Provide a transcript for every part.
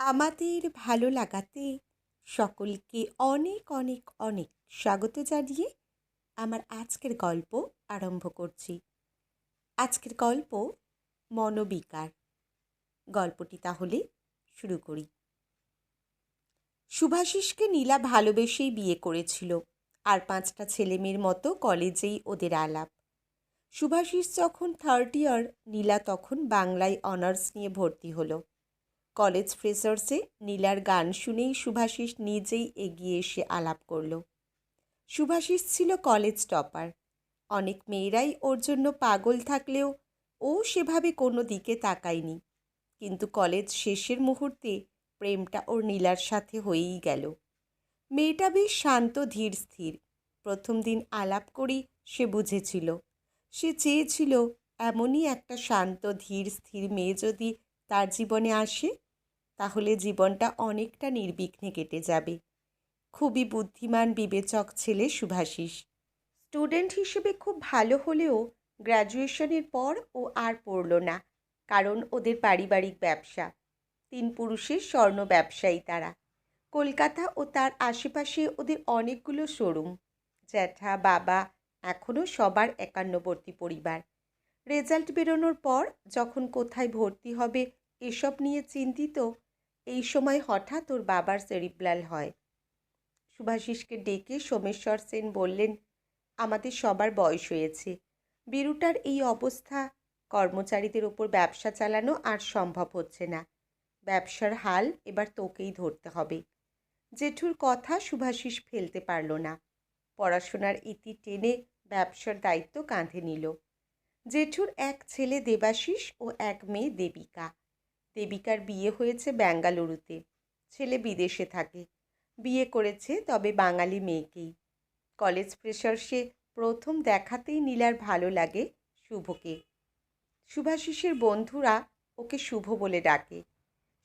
আমাদের ভালো লাগাতে সকলকে অনেক অনেক অনেক স্বাগত জানিয়ে আমার আজকের গল্প আরম্ভ করছি। আজকের গল্প মনোবিকার। গল্পটি তাহলে শুরু করি। সুভাষিসকে নীলা ভালোবেসেই বিয়ে করেছিল আর পাঁচটা ছেলেমেয়ের মতো কলেজেই ওদের আলাপ। সুভাষিস যখন থার্ড ইয়ার নীলা তখন বাংলায় অনার্স নিয়ে ভর্তি হলো। কলেজ ফ্রেশার্সে নীলার গান শুনেই সুভাষিস নিজেই এগিয়ে এসে আলাপ করল। সুভাষিস ছিল কলেজ টপার। অনেক মেয়েরাই ওর জন্য পাগল থাকলেও ও সেভাবে কোনো দিকে তাকায়নি। কিন্তু কলেজ শেষের মুহূর্তে প্রেমটা ওর নীলার সাথে হয়েই গেল। মেয়েটা বেশ শান্ত, ধীর, স্থির। প্রথম দিন আলাপ করেই সে বুঝেছিল। সে চেয়েছিল, এমনই একটা শান্ত, ধীর, স্থির মেয়ে যদি তার জীবনে আসে তাহলে জীবনটা অনেকটা নির্বিঘ্নে কেটে যাবে। খুবই বুদ্ধিমান বিবেচক ছেলে সুভাষিস। স্টুডেন্ট হিসেবে খুব ভালো হলেও গ্র্যাজুয়েশনের পর ও আর পড়ল না, কারণ ওদের পারিবারিক ব্যবসা। তিন পুরুষের স্বর্ণ ব্যবসায়ী তারা। কলকাতা ও তার আশেপাশে ওদের অনেকগুলো শোরুম। জ্যাঠা, বাবা এখনও সবার একান্নবর্তী পরিবার। রেজাল্ট বেরোনোর পর যখন কোথায় ভর্তি হবে এসব নিয়ে চিন্তিত এই সময় হঠাৎ ওর বাবার সেরিব্লাল হয়। সুভাষিসকে ডেকে সোমেশ্বর সেন বললেন, আমাদের সবার বয়স হয়েছে। বিরুটার এই অবস্থা কর্মচারীদের ওপর ব্যবসা চালানো আর সম্ভব হচ্ছে না। ব্যবসার হাল এবার তোকেই ধরতে হবে। জেঠুর কথা সুভাষিস ফেলতে পারল না। পড়াশোনার ইতি টেনে ব্যবসার দায়িত্ব কাঁধে নিল। জেঠুর এক ছেলে দেবাশিস ও এক মেয়ে দেবিকা। দেবিকার বিয়ে হয়েছে বেঙ্গালুরুতে ছেলে বিদেশে থাকে। বিয়ে করেছে তবে বাঙালি মেয়েকেই। কলেজ সে প্রথম দেখাতেই নীলার ভালো লাগে শুভকে। শুভাশিসের বন্ধুরা ওকে শুভ বলে ডাকে।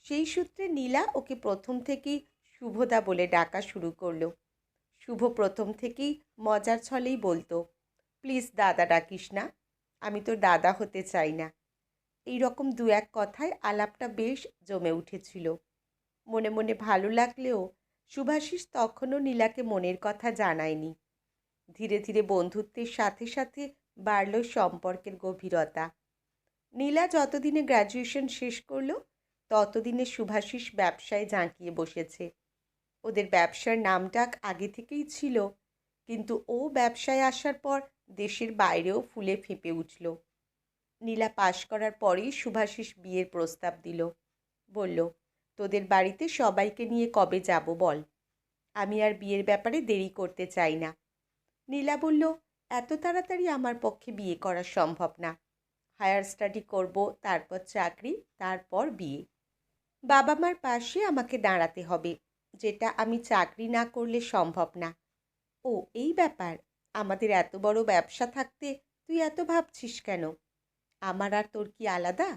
সেই সূত্রে নীলা ওকে প্রথম থেকেই শুভদা বলে ডাকা শুরু করল। শুভ প্রথম থেকেই মজার ছলেই বলতো, প্লিজ দাদা ডাকিস না, আমি তোর দাদা হতে চাই না। এই রকম দু এক কথায় আলাপটা বেশ জমে উঠেছিল। মনে মনে ভালো লাগলেও সুভাষিস তখনও নীলাকে মনের কথা জানায়নি। ধীরে ধীরে বন্ধুত্বের সাথে সাথে বাড়ল সম্পর্কের গভীরতা। নীলা যতদিনে গ্র্যাজুয়েশন শেষ করল, ততদিনে সুভাষিস ব্যবসায় জাঁকিয়ে বসেছে। ওদের ব্যবসার নামটাক আগে থেকেই ছিল, কিন্তু ও ব্যবসায় আসার পর দেশের বাইরেও ফুলে ফেঁপে উঠল। নীলা পাশ করার পরেই সুভাষিস বিয়ের প্রস্তাব দিল। বলল, তোদের বাড়িতে সবাইকে নিয়ে কবে যাব বল? আমি আর বিয়ের ব্যাপারে দেরি করতে চাই না। নীলা বলল, এত তাড়াতাড়ি আমার পক্ষে বিয়ে করা সম্ভব না। হায়ার স্টাডি করব, তারপর চাকরি, তারপর বিয়ে। বাবা মার পাশে আমাকে দাঁড়াতে হবে, যেটা আমি চাকরি না করলে সম্ভব না। ও, এই ব্যাপার, আমাদের এত বড় ব্যবসা থাকতে তুই এত ভাবছিস কেন? আমার আর তোর কি আলাদা?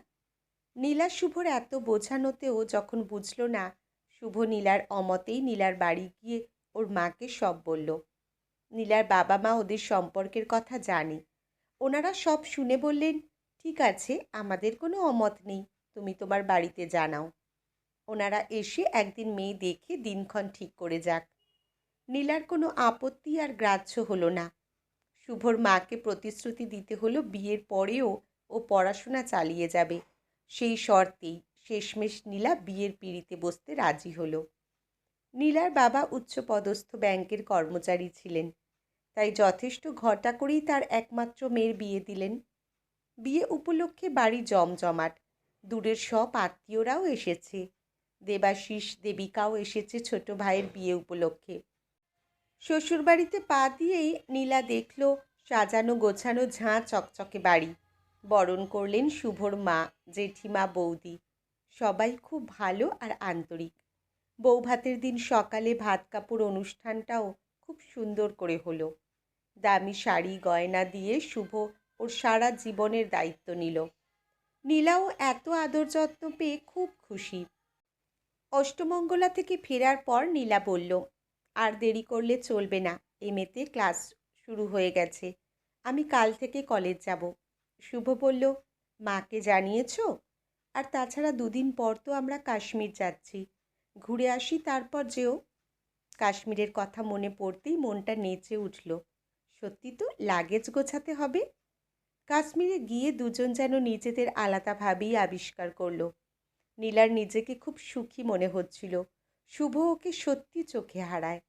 নীলা শুভর এত বোঝানোতেও যখন বুঝল না, শুভ নীলার অমতেই নীলার বাড়ি গিয়ে ওর মাকে সব বলল। নীলার বাবা মা ওদের সম্পর্কের কথা জানে। ওনারা সব শুনে বললেন, ঠিক আছে, আমাদের কোনো অমত নেই, তুমি তোমার বাড়িতে জানাও। ওনারা এসে একদিন মেয়ে দেখে দিনক্ষণ ঠিক করে যাক। নীলার কোনো আপত্তি আর গ্রাহ্য হলো না। শুভর মাকে প্রতিশ্রুতি দিতে হলো বিয়ের পরেও ও পড়াশোনা চালিয়ে যাবে। সেই শর্তেই শেষমেশ নীলা বিয়ের পিড়িতে বসতে রাজি হলো। নীলার বাবা উচ্চপদস্থ ব্যাংকের কর্মচারী ছিলেন। তাই যথেষ্ট ঘটা করেই তার একমাত্র মেয়ের বিয়ে দিলেন। বিয়ে উপলক্ষে বাড়ি জমজমাট। দূরের সব আত্মীয়রাও এসেছে। দেবাশিস দেবিকাও এসেছে ছোট ভাইয়ের বিয়ে উপলক্ষে। শ্বশুরবাড়িতে পা দিয়েই নীলা দেখল সাজানো গোছানো ঝাঁ চকচকে বাড়ি। বরণ করলেন শুভর মা, জেঠিমা, বৌদি। সবাই খুব ভালো আর আন্তরিক। বউ ভাতের দিন সকালে ভাত কাপড় অনুষ্ঠানটাও খুব সুন্দর করে হলো। দামি শাড়ি, গয়না দিয়ে শুভ ওর সারা জীবনের দায়িত্ব নিল। নীলাও এত আদর যত্ন পেয়ে খুব খুশি। অষ্টমঙ্গলা থেকে ফেরার পর নীলা বলল, আর দেরি করলে চলবে না, এমএতে ক্লাস শুরু হয়ে গেছে। আমি কাল থেকে কলেজ যাব। শুভ বলল, মাকে জানিয়েছ? আর তাছাড়া দুদিন পর তো আমরা কাশ্মীর যাচ্ছি। ঘুরে আসি, তারপর যেও। কাশ্মীরের কথা মনে পড়তেই মনটা নেচে উঠল। সত্যি তো, লাগেজ গোছাতে হবে? কাশ্মীরে গিয়ে দুজন যেন নিজেদের আলাদাভাবেই আবিষ্কার করল। নীলার নিজেকে খুব সুখী মনে হচ্ছিল। শুভ ওকে সত্যি চোখে হারায়।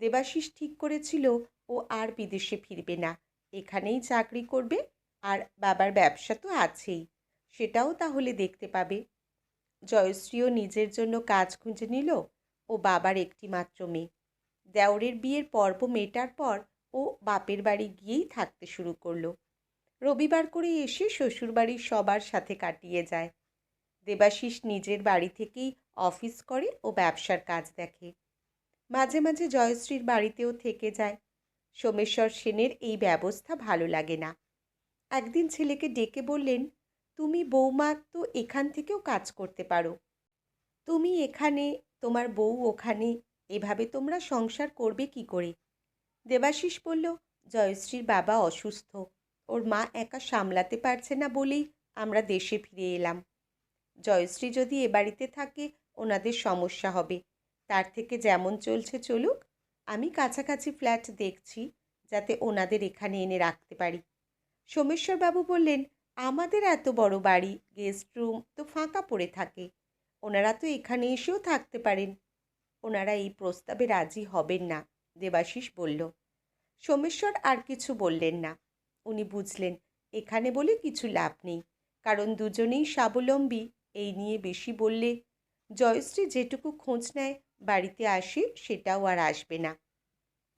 দেবাশিস ঠিক করেছিল, ও আর বিদেশে ফিরবে না। এখানেই চাকরি করবে আর বাবার ব্যবসা তো আছেই, সেটাও তাহলে দেখতে পাবে। জয়শ্রীও নিজের জন্য কাজ খুঁজে নিল ও বাবার একটি মাত্র মেয়ে। দেওরের বিয়ের পর্ব মেটার পর ও বাপের বাড়ি গিয়েই থাকতে শুরু করল। রবিবার করে এসে শ্বশুরবাড়ির সবার সাথে কাটিয়ে যায়। দেবাশিস নিজের বাড়ি থেকেই অফিস করে ও ব্যবসার কাজ দেখে। মাঝে মাঝে জয়শ্রীর বাড়িতেও থেকে যায়। সোমেশ্বর সেনের এই ব্যবস্থা ভালো লাগে না। একদিন ছেলেকে ডেকে বললেন, তুমি বৌমা তো এখান থেকেও কাজ করতে পারো। তুমি এখানে, তোমার বউ ওখানে, এভাবে তোমরা সংসার করবে কি করে? দেবাশিস বলল, জয়শ্রীর বাবা অসুস্থ। ওর মা একা সামলাতে পারছে না বলেই আমরা দেশে ফিরে এলাম। জয়শ্রী যদি এ বাড়িতে থাকে, ওনাদের সমস্যা হবে। তার থেকে যেমন চলছে চলুক, আমি কাছাকাছি ফ্ল্যাট দেখছি, যাতে ওনাদের এখানে এনে রাখতে পারি। সোমেশ্বরবাবু বললেন, আমাদের এত বড় বাড়ি গেস্ট রুম তো ফাঁকা পড়ে থাকে। ওনারা তো এখানে এসেও থাকতে পারেন। ওনারা এই প্রস্তাবে রাজি হবেন না, দেবাশিস বলল। সোমেশ্বর আর কিছু বললেন না। উনি বুঝলেন, এখানে বলে কিছু লাভ নেই, কারণ দুজনেই স্বাবলম্বী, এই নিয়ে বেশি বললে জয়শ্রী যেটুকু খোঁজ নেয়, বাড়িতে আসে সেটাও আর আসবে না।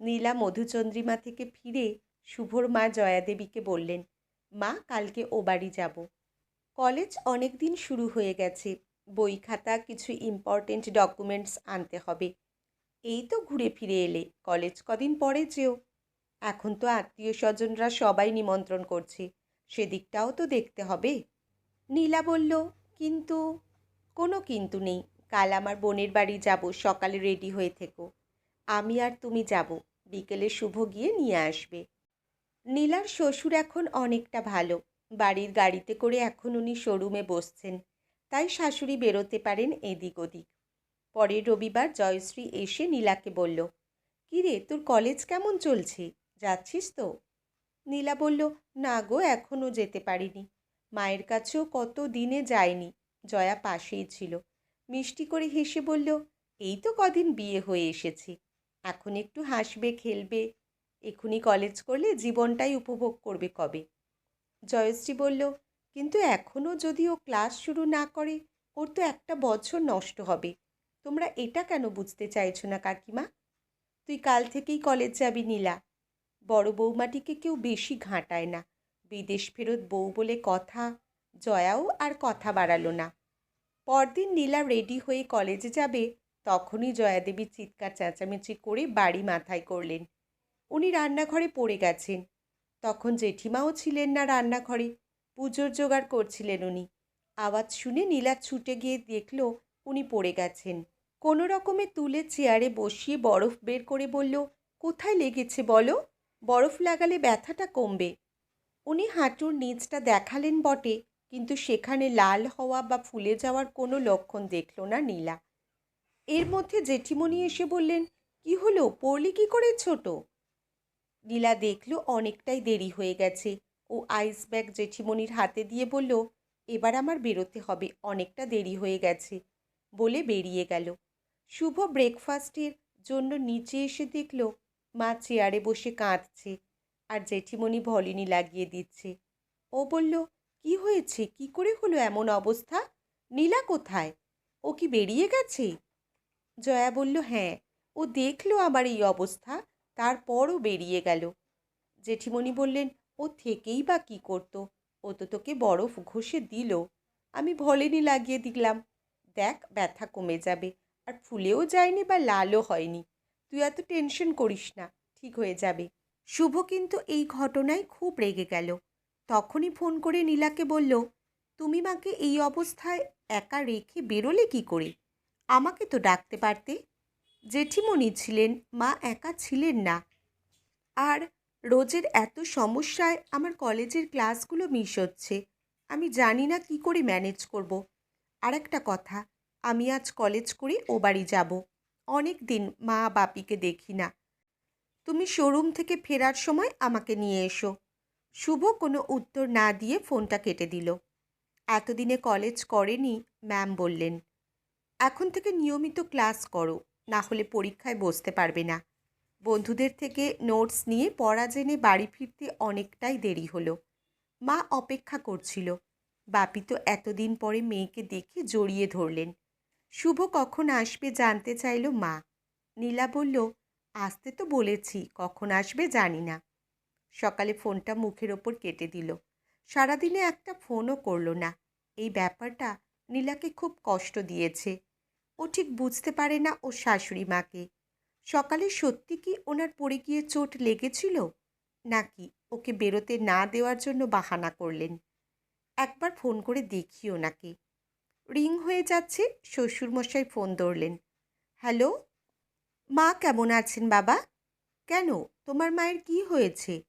নীলা মধুচন্দ্রিমা থেকে ফিরে শুভর মা জয়াদেবীকে বললেন, মা, কালকে ও বাড়ি যাব। কলেজ অনেক দিন শুরু হয়ে গেছে। বই খাতা, কিছু ইম্পর্টেন্ট ডকুমেন্টস আনতে হবে। এই তো ঘুরে ফিরে এলে, কলেজ কদিন পরে যেও। এখন তো আত্মীয় স্বজনরা সবাই নিমন্ত্রণ করছে, সেদিকটাও তো দেখতে হবে। নীলা বলল, কিন্তু, কোনো কিন্তু নেই। কাল আমার বোনের বাড়ি যাব, সকালে রেডি হয়ে থেকো। আমি আর তুমি যাব। বিকেলে শুভ গিয়ে নিয়ে আসবে। নীলার শ্বশুর এখন অনেকটা ভালো। বাড়ির গাড়িতে করে এখন উনি শোরুমে বসছেন। তাই শাশুড়ি বেরোতে পারেন এদিক ওদিক। পরের রবিবার জয়শ্রী এসে নীলাকে বলল কিরে তোর কলেজ কেমন চলছে? যাচ্ছিস তো? নীলা বলল, না গো এখনও যেতে পারিনি। মায়ের কাছেও কত দিনে যায়নি জয়া পাশেই ছিল। মিষ্টি করে হেসে বলল, এই তো কদিন বিয়ে হয়ে এসেছি। এখন একটু হাসবে, খেলবে এখুনি কলেজ করলে জীবনটাই উপভোগ করবে কবে? জয়শ্রী বলল, কিন্তু এখনও যদি ও ক্লাস শুরু না করে, ওর তো একটা বছর নষ্ট হবে। তোমরা এটা কেন বুঝতে চাইছো না, কাকিমা? তুই কাল থেকেই কলেজ যাবি নীলা। বড় বৌমাটিকে কেউ বেশি ঘাঁটায় না। বিদেশ ফেরত বউ বলে কথা, জয়াও আর কথা বাড়ালো না। পরদিন নীলা রেডি হয়ে কলেজে যাবে, তখনই জয়াদেবী চিৎকার, চেঁচামেচি করে বাড়ি মাথায় করলেন। উনি রান্নাঘরে পড়ে গেছেন। তখন জেঠিমাও ছিলেন না রান্নাঘরে। পুজোর জোগাড় করছিলেন উনি। আওয়াজ শুনে নীলা ছুটে গিয়ে দেখল উনি পড়ে গেছেন। কোনো রকমে তুলে চেয়ারে বসিয়ে বরফ বের করে বলল, কোথায় লেগেছে বলো? বরফ লাগালে ব্যথাটা কমবে। উনি হাঁটুর নিচটা দেখালেন বটে, কিন্তু সেখানে লাল হওয়া বা ফুলে যাওয়ার কোনো লক্ষণ দেখল না নীলা। এর মধ্যে জেঠিমণি এসে বললেন, কি হলো? পড়লি কি করে ছোট? নীলা দেখল অনেকটাই দেরি হয়ে গেছে। ও আইস ব্যাগ জেঠিমণির হাতে দিয়ে বলল, এবার আমার বেরোতে হবে, অনেকটা দেরি হয়ে গেছে। বলে বেরিয়ে গেল। শুভ ব্রেকফাস্টের জন্য নিচে এসে দেখল, মা চেয়ারে বসে কাঁদছে আর জেঠিমণি ভলিনি লাগিয়ে দিচ্ছে। ও বলল, কি হয়েছে? কি করে হলো এমন অবস্থা? নীলা কোথায়? ও কি বেরিয়ে গেছে? জয়া বলল হ্যাঁ ও দেখল আমার এই অবস্থা। তারপরও বেরিয়ে গেল। জেঠিমণি বললেন, ও থেকেই বা কি করতো? ও তো তোকে বরফ ঘষে দিল। আমি ভলেনি লাগিয়ে দিলাম। দেখ, ব্যথা কমে যাবে। আর ফুলেও যায়নি বা লালও হয়নি। তুই এত টেনশন করিস না, ঠিক হয়ে যাবে। শুভ কিন্তু এই ঘটনায় খুব রেগে গেল। তখনই ফোন করে নীলাকে বলল, তুমি মাকে এই অবস্থায় একা রেখে বেরোলে কি করে? আমাকে তো ডাকতে পারতে। জেঠিমণি ছিলেন, মা একা ছিলেন না। আর রোজের এত সমস্যায় আমার কলেজের ক্লাসগুলো মিস হচ্ছে। আমি জানি না কি করে ম্যানেজ করব। আর একটা কথা, আমি আজ কলেজ করে ও বাড়ি যাব। অনেক দিন মা বাপিকে দেখি না। তুমি শোরুম থেকে ফেরার সময় আমাকে নিয়ে এসো। শুভ কোনো উত্তর না দিয়ে ফোনটা কেটে দিল। এতদিনে কলেজ করেনি, ম্যাম বললেন। এখন থেকে নিয়মিত ক্লাস করো। না হলে পরীক্ষায় বসতে পারবে না। বন্ধুদের থেকে নোটস নিয়ে পড়া জেনে বাড়ি ফিরতে অনেকটাই দেরি হলো। মা অপেক্ষা করছিল। বাপি তো এতদিন পরে মেয়েকে দেখে জড়িয়ে ধরলেন। শুভ কখন আসবে জানতে চাইল মা। নীলা বলল, আসতে তো বলেছি, কখন আসবে জানি না। সকালে ফোনটা মুখের ওপর কেটে দিল। সারাদিনে একটা ফোনও করল না। এই ব্যাপারটা নীলাকে খুব কষ্ট দিয়েছে। ও ঠিক বুঝতে পারে না ও শাশুড়ি মাকে। সকালে সত্যি কি ওনার পড়ে গিয়ে চোট লেগেছিল? নাকি ওকে বেরোতে না দেওয়ার জন্য বাহানা করলেন? একবার ফোন করে দেখি ওনাকে। রিং হয়ে যাচ্ছে, শ্বশুরমশাই ফোন ধরলেন। হ্যালো? মা কেমন আছেন বাবা? কেন? তোমার মায়ের কি হয়েছে?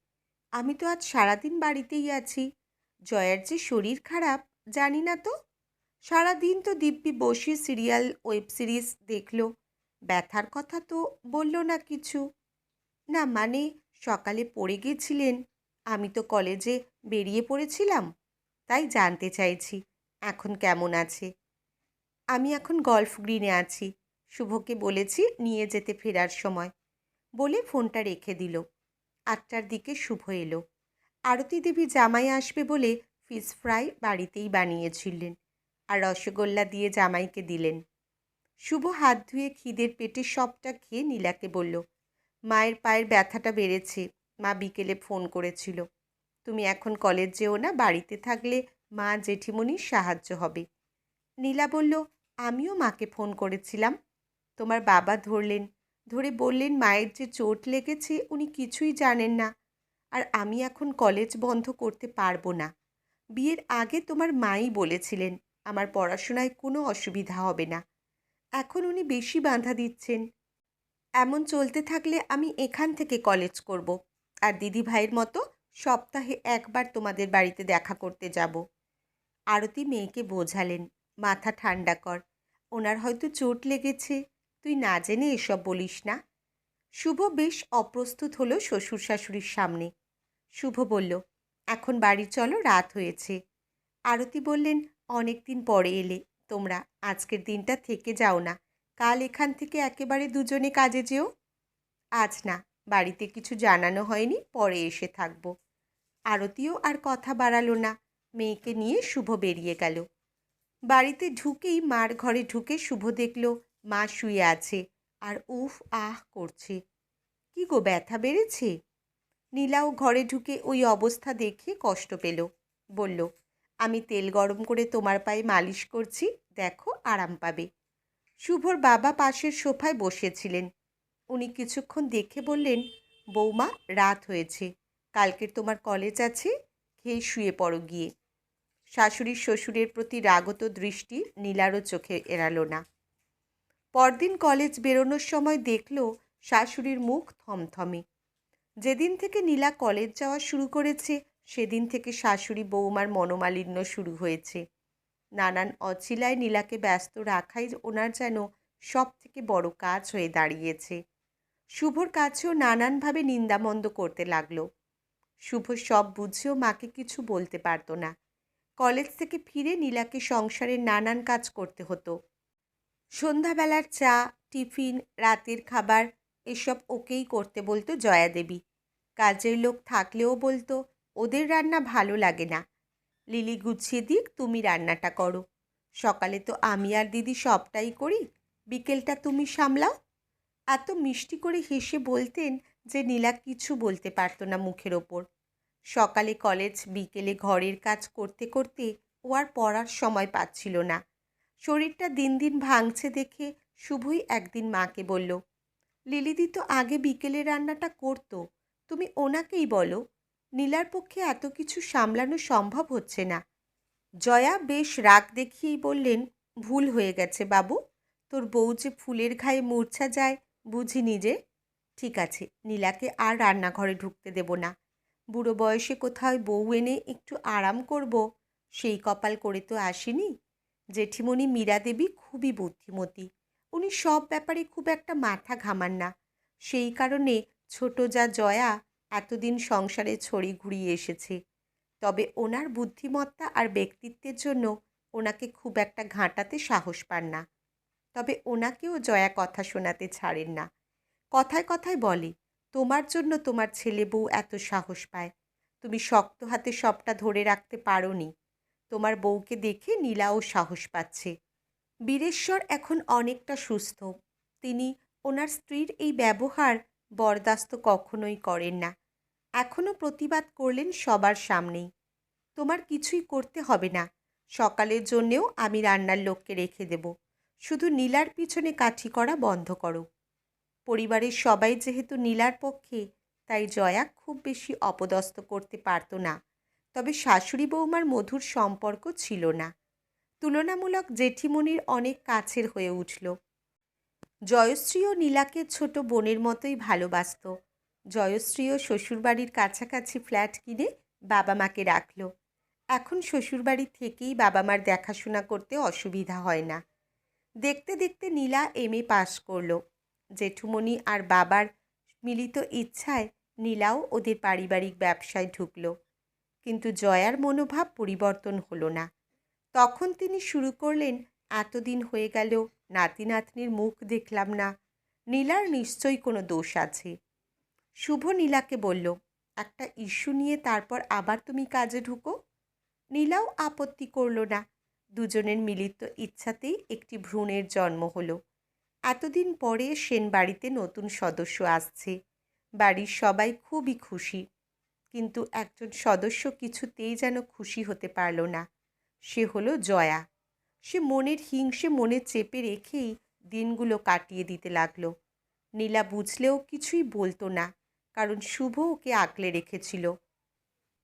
আমি তো আজ সারাদিন বাড়িতেই আছি। জয়ার যে শরীর খারাপ, জানি না তো। সারাদিন তো দিব্যি বসে সিরিয়াল, ওয়েব সিরিজ দেখল। ব্যথার কথা তো বলল না কিছু। না মানে সকালে পড়ে গেছিলেন। আমি তো কলেজে বেরিয়ে পড়েছিলাম, তাই জানতে চাইছি, এখন কেমন আছে? আমি এখন গল্ফ গ্রিনে আছি, শুভকে বলেছি নিয়ে যেতে ফেরার সময়। বলে ফোনটা রেখে দিল। আটটার দিকে শুভ এলো। আরতি দেবী জামাই আসবে বলে ফিশ ফ্রাই বাড়িতেই বানিয়েছিলেন। আর রসগোল্লা দিয়ে জামাইকে দিলেন। শুভ হাত ধুয়ে খিদের পেটে সবটা খেয়ে নীলাকে বলল, মায়ের পায়ের ব্যথাটা বেড়েছে। মা বিকেলে ফোন করেছিল। তুমি এখন কলেজ যেও না, বাড়িতে থাকলে মা জেঠিমণির সাহায্য হবে নীলা বলল, আমিও মাকে ফোন করেছিলাম। তোমার বাবা ধরলেন। ধরে বললেন মায়ের যে চোট লেগেছে উনি কিছুই জানেন না। আর আমি এখন কলেজ বন্ধ করতে পারব না। বিয়ের আগে তোমার মাই বলেছিলেন আমার পড়াশোনায় কোনো অসুবিধা হবে না। এখন উনি বেশি বাধা দিচ্ছেন। এমন চলতে থাকলে আমি এখান থেকে কলেজ করব। আর দিদি ভাইয়ের মতো সপ্তাহে একবার তোমাদের বাড়িতে দেখা করতে যাব। আরতি মেয়েকে বোঝালেন, মাথা ঠান্ডা কর। ওনার হয়তো চোট লেগেছে। তুই না জেনে এসব বলিস না। শুভ বেশ অপ্রস্তুত হলো শ্বশুর শাশুড়ির সামনে। শুভ বলল, এখন বাড়ি চলো, রাত হয়েছে। আরতি বললেন অনেক দিন পরে এলে। তোমরা, আজকের দিনটা থেকে যাও না। কাল এখান থেকে একেবারে দুজনে কাজে যেও। আজ না, বাড়িতে কিছু জানানো হয়নি, পরে এসে থাকব। আরতিও আর কথা বাড়ালো না। মেয়েকে নিয়ে শুভ বেরিয়ে গেল। বাড়িতে ঢুকেই মার ঘরে ঢুকে শুভ দেখল, মা শুয়ে আছে। আর উফ, আহ করছে। কি গো, ব্যথা বেড়েছে? নীলাও ঘরে ঢুকে ওই অবস্থা দেখে কষ্ট পেল। বলল আমি তেল গরম করে তোমার পায়ে মালিশ করছি, দেখো আরাম পাবে। শুভর বাবা পাশের সোফায় বসেছিলেন। উনি কিছুক্ষণ দেখে বললেন, বৌমা, রাত হয়েছে। কালকের তোমার কলেজ আছে, খেয়ে শুয়ে পড়ো গিয়ে। শাশুড়ির শ্বশুরের প্রতি রাগত দৃষ্টি নীলারও চোখে এড়ালো না। পরদিন কলেজ বেরোনোর সময় দেখল শাশুড়ির মুখ থমথমে। যেদিন থেকে নীলা কলেজ যাওয়া শুরু করেছে সেদিন থেকে শাশুড়ি বৌমার মনোমালিন্য শুরু হয়েছে। নানান অচিলায় নীলাকে ব্যস্ত রাখাই ওনার যেন সব থেকে বড় কাজ হয়ে দাঁড়িয়েছে। শুভর কাছেও নানানভাবে নিন্দামন্দ করতে লাগল। শুভ সব বুঝেও মাকে কিছু বলতে পারতো না। কলেজ থেকে ফিরে নীলাকে সংসারের নানান কাজ করতে হতো। সন্ধ্যাবেলার চা, টিফিন, রাতের খাবার, এসব ওকেই করতে বলতো জয়া দেবী কাজের লোক থাকলেও বলতো ওদের রান্না ভালো লাগে না। লিলি গুছিয়ে দিক, তুমি রান্নাটা করো। সকালে তো আমি আর দিদি সবটাই করি, বিকেলটা তুমি সামলাও। এত মিষ্টি করে হেসে বলতেন যে নীলা কিছু বলতে পারতো না মুখের ওপর। সকালে কলেজ, বিকেলে ঘরের কাজ করতে করতে ও আর পড়ার সময় পাচ্ছিল না। শরীরটা দিন দিন ভাঙছে দেখে শুভই একদিন মাকে বলল লিলিদি তো আগে বিকেলে রান্নাটা করতো, তুমি ওনাকেই বলো নীলার পক্ষে এত কিছু সামলানো সম্ভব হচ্ছে না। জয়া বেশ রাগ দেখিয়েই বললেন, ভুল হয়ে গেছে বাবু। তোর বউ যে ফুলের ঘায়ে মূর্ছা যায় বুঝি নিজে ঠিক আছে, নীলাকে আর রান্নাঘরে ঢুকতে দেব না। বুড়ো বয়সে কোথায় বউ এনে একটু আরাম করব? সেই কপাল করে তো আসেনি। জেঠিমণি মীরা দেবী খুবই বুদ্ধিমতী। উনি সব ব্যাপারে খুব একটা মাথা ঘামান না। সেই কারণে ছোট যা জয়া এতদিন সংসারে ছড়ি ঘুরিয়ে এসেছে। তবে ওনার বুদ্ধিমত্তা আর ব্যক্তিত্বের জন্য ওনাকে খুব একটা ঘাঁটাতে সাহস পান না। তবে ওনাকেও জয়া কথা শোনাতে ছাড়েন না। কথায় কথায় বলে, তোমার জন্য তোমার ছেলে বউ এত সাহস পায়। তুমি শক্ত হাতে সবটা ধরে রাখতে পারোনি। তোমার বউকে দেখে নীলাও সাহস পাচ্ছে। বীরেশ্বর এখন অনেকটা সুস্থ। তিনি ওনার স্ত্রীর এই ব্যবহার বরদাস্ত কখনোই করেন না। এখনও প্রতিবাদ করলেন সবার সামনেই। তোমার কিছুই করতে হবে না। সকালের জন্যেও আমি রান্নার লোককে রেখে দেব। শুধু নীলার পিছনে কাঠি করা বন্ধ করো। পরিবারের সবাই যেহেতু নীলার পক্ষে, তাই জয়া খুব বেশি অপদস্থ করতে পারত না। তবে শাশুড়ি বৌমার মধুর সম্পর্ক ছিল না। তুলনামূলক জেঠিমনির অনেক কাছের হয়ে উঠল। জয়শ্রীও নীলাকে ছোট বোনের মতোই ভালোবাসত। জয়শ্রীও শ্বশুরবাড়ির কাছাকাছি ফ্ল্যাট কিনে বাবা মাকে রাখল। এখন শ্বশুরবাড়ি থেকেই বাবা মার দেখাশোনা করতে অসুবিধা হয় না। দেখতে দেখতে নীলা এম এ পাশ করল। জেঠুমণি আর বাবার মিলিত ইচ্ছায় নীলাও ওদের পারিবারিক ব্যবসায় ঢুকল। কিন্তু জয়ার মনোভাব পরিবর্তন হলো না। তখন তিনি শুরু করলেন, এতদিন হয়ে গেল নাতি নাতনির মুখ দেখলাম না। নীলার নিশ্চয়ই কোনো দোষ আছে। শুভ নীলাকে বলল, একটা ইস্যু নিয়ে তারপর আবার তুমি কাজে ঢুকো? নীলাও আপত্তি করল না। দুজনের মিলিত ইচ্ছাতেই একটি ভ্রূণের জন্ম হলো। এতদিন পরে সেন বাড়িতে নতুন সদস্য আসছে। বাড়ির সবাই খুবই খুশি। কিন্তু একজন সদস্য কিছুতেই যেন খুশি হতে পারল না। সে হলো জয়া। সে মনের হিংসে মনে চেপে রেখেই দিনগুলো কাটিয়ে দিতে লাগল। নীলা বুঝলেও কিছুই বলতো না। কারণ শুভ ওকে আঁকলে রেখেছিল।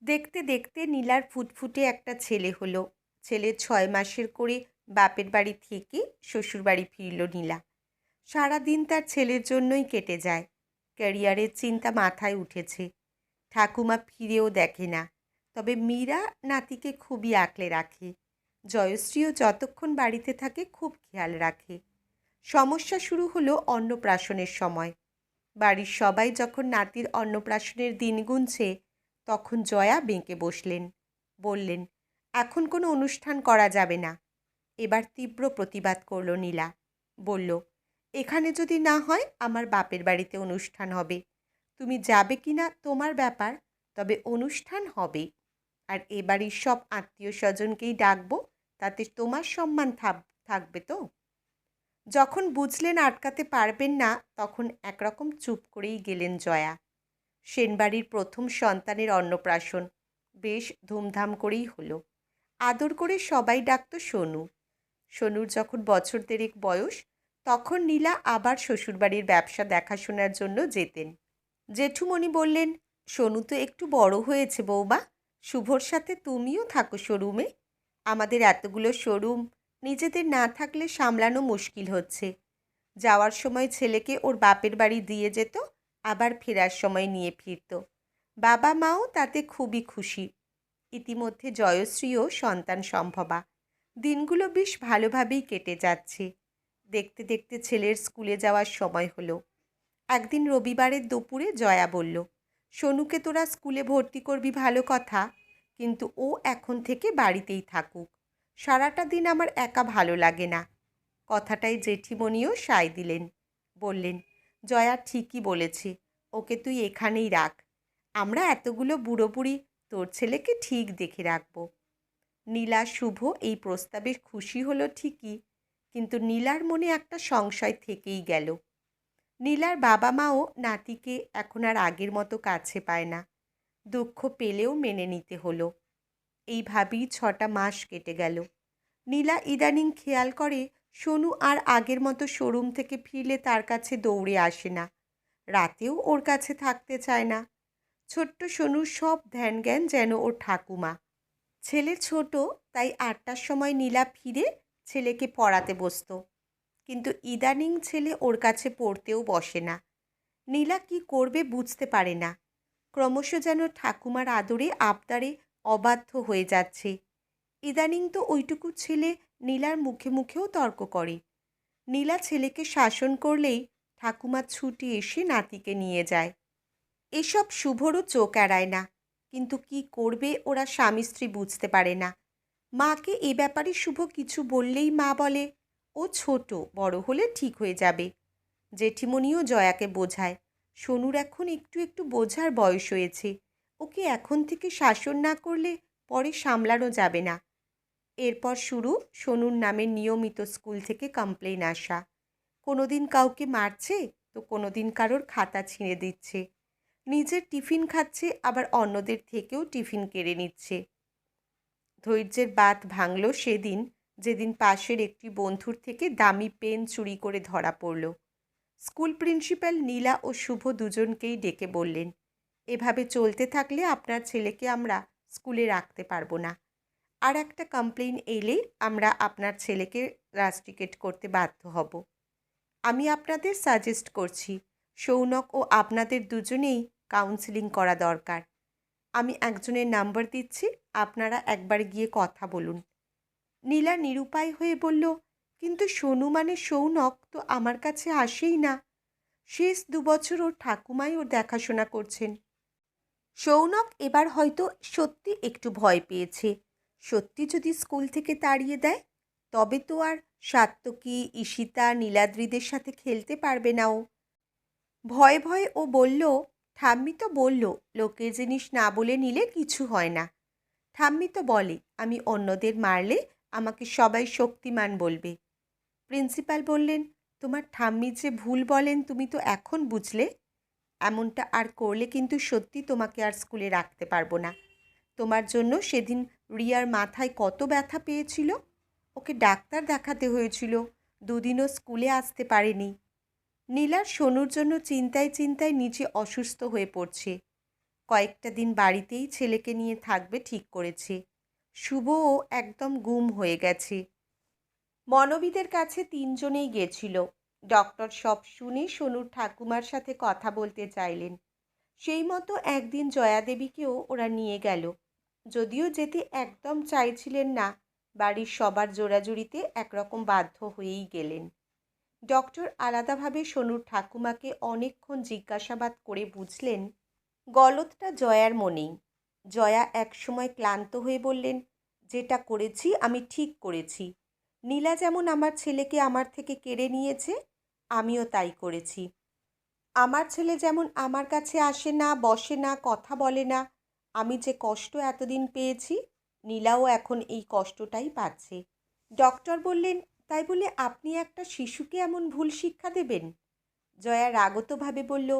দেখতে দেখতে নীলার ফুটফুটে একটা ছেলে হলো। ছেলে ছয় মাসের করে বাপের বাড়ি থেকে শ্বশুরবাড়ি ফিরল নীলা। সারাদিন তার ছেলের জন্যই কেটে যায়। ক্যারিয়ারের চিন্তা মাথায় উঠেছে। ঠাকুমা ফিরেও দেখে না। তবে মীরা নাতিকে খুবই আঁকলে রাখে। জয়শ্রীও যতক্ষণ বাড়িতে থাকে খুব খেয়াল রাখে। সমস্যা শুরু হলো অন্নপ্রাশনের সময়। বাড়ির সবাই যখন নাতির অন্নপ্রাশনের দিন গুনছে, তখন জয়া বেঁকে বসলেন। বললেন, এখন কোনো অনুষ্ঠান করা যাবে না। এবার তীব্র প্রতিবাদ করল নীলা। বলল, এখানে যদি না হয়, আমার বাপের বাড়িতে অনুষ্ঠান হবে। তুমি যাবে কি না তোমার ব্যাপার, তবে অনুষ্ঠান হবে। আর এ বাড়ির সব আত্মীয় স্বজনকেই ডাকবো, তাতে তোমার সম্মান থাকবে তো? যখন বুঝলেন আটকাতে পারবেন না, তখন একরকম চুপ করেই গেলেন জয়া। সেনবাড়ির প্রথম সন্তানের অন্নপ্রাশন। বেশ ধুমধাম করেই হলো। আদর করে সবাই ডাকত সোনু। সোনুর যখন বছর দেড়েক বয়স, তখন নীলা আবার শ্বশুরবাড়ির ব্যবসা দেখাশোনার জন্য যেতেন। জেঠুমণি বললেন, সোনু তো একটু বড় হয়েছে বৌমা। শুভর সাথে তুমিও থাকো শোরুমে। আমাদের এতগুলো শোরুম নিজেদের না থাকলে সামলানো মুশকিল হচ্ছে। যাওয়ার সময় ছেলেকে ওর বাপের বাড়ি দিয়ে যেত, আবার ফেরার সময় নিয়ে ফিরত। বাবা মাও তাতে খুবই খুশি। ইতিমধ্যে জয়শ্রীও সন্তান সম্ভবা। দিনগুলো বেশ ভালোভাবেই কেটে যাচ্ছে। দেখতে দেখতে ছেলের স্কুলে যাওয়ার সময় হলো। একদিন রবিবারের দুপুরে জয়া বলল, সোনুকে তোরা স্কুলে ভর্তি করবি ভালো কথা, কিন্তু ও এখন থেকে বাড়িতেই থাকুক। সারাটা দিন আমার একা ভালো লাগে না। কথাটাই জেঠিমণিও সায় দিলেন। বললেন, জয়া, ঠিকই বলেছে। ওকে তুই এখানেই রাখ। আমরা এতগুলো বুড়ো বুড়ি, তোর ছেলেকে ঠিক দেখে রাখব। নীলা শুভ এই প্রস্তাবে খুশি হলো ঠিকই, কিন্তু নীলার মনে একটা সংশয় থেকেই গেল। নীলার বাবা মাও নাতিকে এখন আর আগের মতো কাছে পায় না। দুঃখ পেলেও মেনে নিতে হলো। এইভাবেই ছটা মাস কেটে গেল। নীলা ইদানিং খেয়াল করে সোনু আর আগের মতো শোরুম থেকে ফিরলে তার কাছে দৌড়ে আসে না। রাতেও ওর কাছে থাকতে চায় না। ছোট্ট সোনুর সব ধ্যান জ্ঞান যেন ওর ঠাকুমা। ছেলে ছোট, তাই আটটার সময় নীলা ফিরে ছেলেকে পড়াতে বসত। কিন্তু ইদানিং ছেলে ওর কাছে পড়তেও বসে না। নীলা কি করবে বুঝতে পারে না। ক্রমশ যেন ঠাকুমার আদরে, আবদারে অবাধ্য হয়ে যাচ্ছে। ইদানিং তো ওইটুকু ছেলে নীলার মুখে মুখেও তর্ক করে। নীলা ছেলেকে শাসন করলেই ঠাকুমা ছুটি এসে নাতিকে নিয়ে যায়। এসব শুভরও চোখ এড়ায় না, কিন্তু কি করবে ওরা স্বামী স্ত্রী বুঝতে পারে না। মাকে এ ব্যাপারে শুভ কিছু বললেই মা বলে, ও ছোট, বড় হলে ঠিক হয়ে যাবে। জেঠিমণিও জয়াকে বোঝায়, সোনুর এখন একটু একটু বোঝার বয়স হয়েছে। ওকে এখন থেকে শাসন না করলে পরে সামলানো যাবে না। এরপর শুরু সোনুর নামে নিয়মিত স্কুল থেকে কমপ্লেন আসা। কোনো দিন কাউকে মারছে তো কোনো দিন কারোর খাতা ছিঁড়ে দিচ্ছে। নিজের টিফিন খাচ্ছে, আবার অন্যদের থেকেও টিফিন কেড়ে নিচ্ছে। ধৈর্যের বাত ভাঙল সেদিন, যেদিন পাশের একটি বন্ধুর থেকে দামি পেন চুরি করে ধরা পড়ল। স্কুল প্রিন্সিপাল নীলা ও শুভ দুজনকেই ডেকে বললেন এভাবে চলতে থাকলে আপনার ছেলেকে আমরা স্কুলে রাখতে পারব না। আর একটা কমপ্লেন এলে আমরা আপনার ছেলেকে রাস্টিকেট করতে বাধ্য হব। আমি আপনাদের সাজেস্ট করছি, সৌনক ও আপনাদের দুজনেই কাউন্সিলিং করা দরকার। আমি একজনের নাম্বার দিচ্ছি, আপনারা একবার গিয়ে কথা বলুন। নীলা নিরুপায় হয়ে বলল, কিন্তু সোনু মানে সৌনক তো আমার কাছে আসেই না। শেষ দুবছর ওর ঠাকুমাই ওর দেখাশোনা করছেন। সৌনক এবার হয়তো সত্যি একটু ভয় পেয়েছে। সত্যি যদি স্কুল থেকে তাড়িয়ে দেয়, তবে তো আর সাত্তকী ঈশিতা, নীলাদ্রিদের সাথে খেলতে পারবে না ও। ভয়ে ভয়ে ও বলল, ঠাম্মি তো বলল লোকের জিনিস না বলে নিলে কিছু হয় না। ঠাম্মি তো বলে, আমি অন্যদের মারলে আমাকে সবাই শক্তিমান বলবে। প্রিন্সিপাল বললেন, তোমার ঠাম্মি যে ভুল বলেন, তুমি তো এখন বুঝলে। এমনটা আর করলে কিন্তু সত্যি তোমাকে আর স্কুলে রাখতে পারব না। তোমার জন্য সেদিন রিয়ার মাথায় কত ব্যথা পেয়েছিল? ওকে ডাক্তার দেখাতে হয়েছিল। দুদিনও স্কুলে আসতে পারেনি। নীলার সোনুর জন্য চিন্তায় চিন্তায় নিচে অসুস্থ হয়ে পড়ছে। কয়েকটা দিন বাড়িতেই ছেলেকে নিয়ে থাকবে ঠিক করেছে। শুভও একদম গুম হয়ে গেছে। মনোবিদের কাছে তিনজনেই গেছিল। ডক্টর সব শুনে সোনুর ঠাকুমার সাথে কথা বলতে চাইলেন। সেই মতো একদিন জয়াদেবীকেও ওরা নিয়ে গেল। যদিও যেতে একদম চাইছিলেন না, বাড়ির সবার জোড়াজুড়িতে একরকম বাধ্য হয়েই গেলেন। ডক্টর আলাদাভাবে সোনুর ঠাকুমাকে অনেকক্ষণ জিজ্ঞাসাবাদ করে বুঝলেন, গলতটা জয়ার মনেই। জয়া একসময় ক্লান্ত হয়ে বললেন, যেটা করেছি আমি ঠিক করেছি। নীলা যেমন আমার ছেলেকে আমার থেকে কেড়ে নিয়েছে আমিও তাই করেছি। আমার ছেলে যেমন আমার কাছে আসে না, বসে না, কথা বলে না, আমি যে কষ্ট এতদিন পেয়েছি, নীলাও এখন এই কষ্টটাই পাচ্ছে। ডক্টর বললেন, তাই বলে আপনি একটা শিশুকে এমন ভুল শিক্ষা দেবেন? জয়া রাগতভাবে বলল,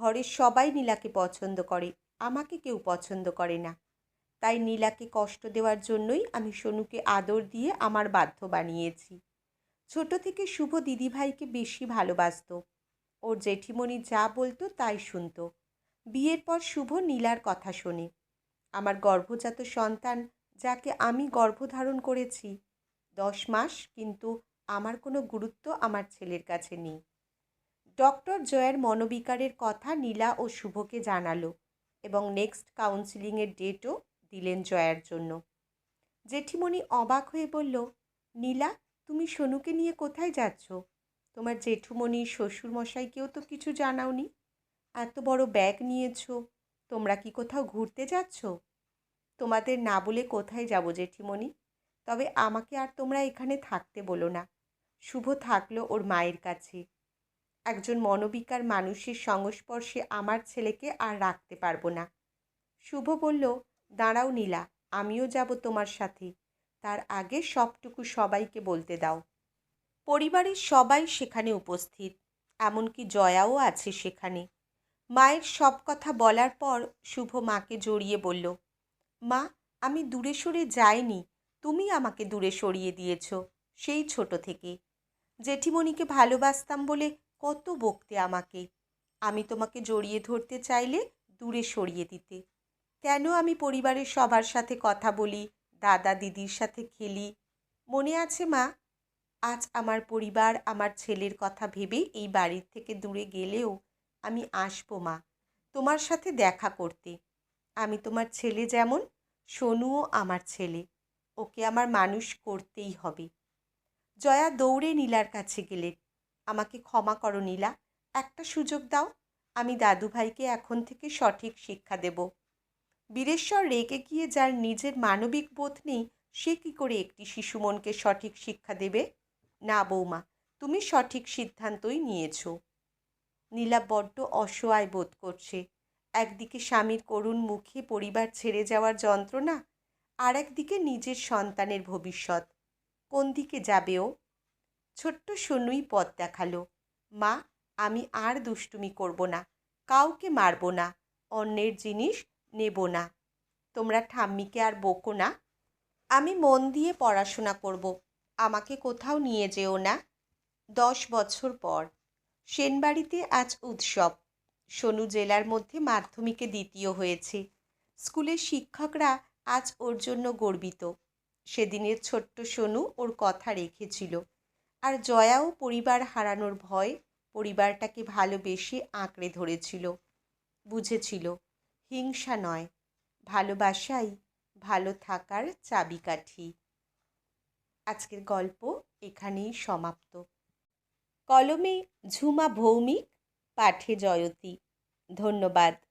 ঘরের সবাই নীলাকে পছন্দ করে, আমাকে কেউ পছন্দ করে না। তাই নীলাকে কষ্ট দেওয়ার জন্যই আমি সোনুকে আদর দিয়ে আমার বাধ্য বানিয়েছি। ছোট থেকে শুভ দিদিভাইকে বেশি ভালোবাসত। ওর জেঠিমণি যা বলতো তাই শুনতো। বিয়ের পর শুভ নীলার কথা শোনে। আমার গর্ভজাত সন্তান, যাকে আমি গর্ভধারণ করেছি। দশ মাস, কিন্তু আমার কোনো গুরুত্ব আমার ছেলের কাছে নেই। ডক্টর জয়ের মনোবিকারের কথা নীলা ও শুভকে জানালো এবং নেক্সট কাউন্সিলিংয়ের ডেটও দিলেন জয়ার জন্য। জেঠিমণি অবাক হয়ে বলল, নীলা তুমি সোনুকে নিয়ে কোথায় যাচ্ছ? তোমার জেঠুমণি শ্বশুরমশাইকেও তো কিছু জানাওনি? এত বড় ব্যাগ নিয়েছো, তোমরা কি কোথাও ঘুরতে যাচ্ছ? তোমাদের না বলে কোথায় যাব জেঠিমণি? তবে আমাকে আর তোমরা এখানে থাকতে বলো না। শুভ থাকল ওর মায়ের কাছে। একজন মনোবিকার মানুষের সংস্পর্শে আমার ছেলেকে আর রাখতে পারব না। শুভ বলল, দাঁড়াও নীলা, আমিও যাব তোমার সাথে। তার আগে সবটুকু সবাইকে বলতে দাও। পরিবারের সবাই সেখানে উপস্থিত, এমনকি জয়াও আছে সেখানে। মায়ের সব কথা বলার পর শুভ মাকে জড়িয়ে বলল, মা, আমি দূরে সরে যাইনি, তুমি আমাকে দূরে সরিয়ে দিয়েছ, সেই ছোট থেকে। জেঠিমণিকে ভালোবাসতাম বলে কত বকতে আমাকে। আমি তোমাকে জড়িয়ে ধরতে চাইলে দূরে সরিয়ে দিতে। কেন আমি পরিবারের সবার সাথে কথা বলি দাদা দিদির সাথে খেলি। মনে আছে মা? আজ আমার পরিবার আমার ছেলের কথা ভেবে এই বাড়ির থেকে দূরে গেলেও আমি আসব মা, তোমার সাথে দেখা করতে। আমি তোমার ছেলে যেমন, সোনুও আমার ছেলে। ওকে আমার মানুষ করতেই হবে। জয়া দৌড়ে নীলার কাছে গেলেন। আমাকে ক্ষমা করো নীলা, একটা সুযোগ দাও। আমি দাদুভাইকে এখন থেকে সঠিক শিক্ষা দেব। বীরেশ্বর রেগে গিয়ে যার নিজের মানবিক বোধ নেই, সে কি করে একটি শিশু মনকে সঠিক শিক্ষা দেবে? না বৌমা, তুমি সঠিক সিদ্ধান্তই নিয়েছ। নীলা বড্ড অসহায় বোধ করছে। একদিকে স্বামীর করুণ মুখে পরিবার ছেড়ে যাওয়ার যন্ত্রণা আর একদিকে নিজের সন্তানের ভবিষ্যৎ। কোন দিকে যাবে ও? ছোট্ট সনুই পথ দেখাল। মা, আমি আর দুষ্টুমি করব না, কাউকে মারব না, অন্যের জিনিস নেব না। তোমরা ঠাম্মিকে আর বকো না। আমি মন দিয়ে পড়াশোনা করব। আমাকে কোথাও নিয়ে যেও না। দশ বছর পর। সেনবাড়িতে আজ উৎসব। সোনু জেলার মধ্যে মাধ্যমিকে দ্বিতীয় হয়েছে। স্কুলের শিক্ষকরা আজ ওর জন্য গর্বিত। সেদিনের ছোট্ট সোনু ওর কথা রেখেছিল। আর জয়াও পরিবার হারানোর ভয় পরিবারটাকে ভালোবেসে আঁকড়ে ধরেছিল। বুঝেছিল। হিংসা নয়, ভালোবাসাই ভালো থাকার চাবিকাঠি। আজকের গল্প এখানেই সমাপ্ত। কলমে ঝুমা ভৌমিক, পাঠে জয়তী। ধন্যবাদ।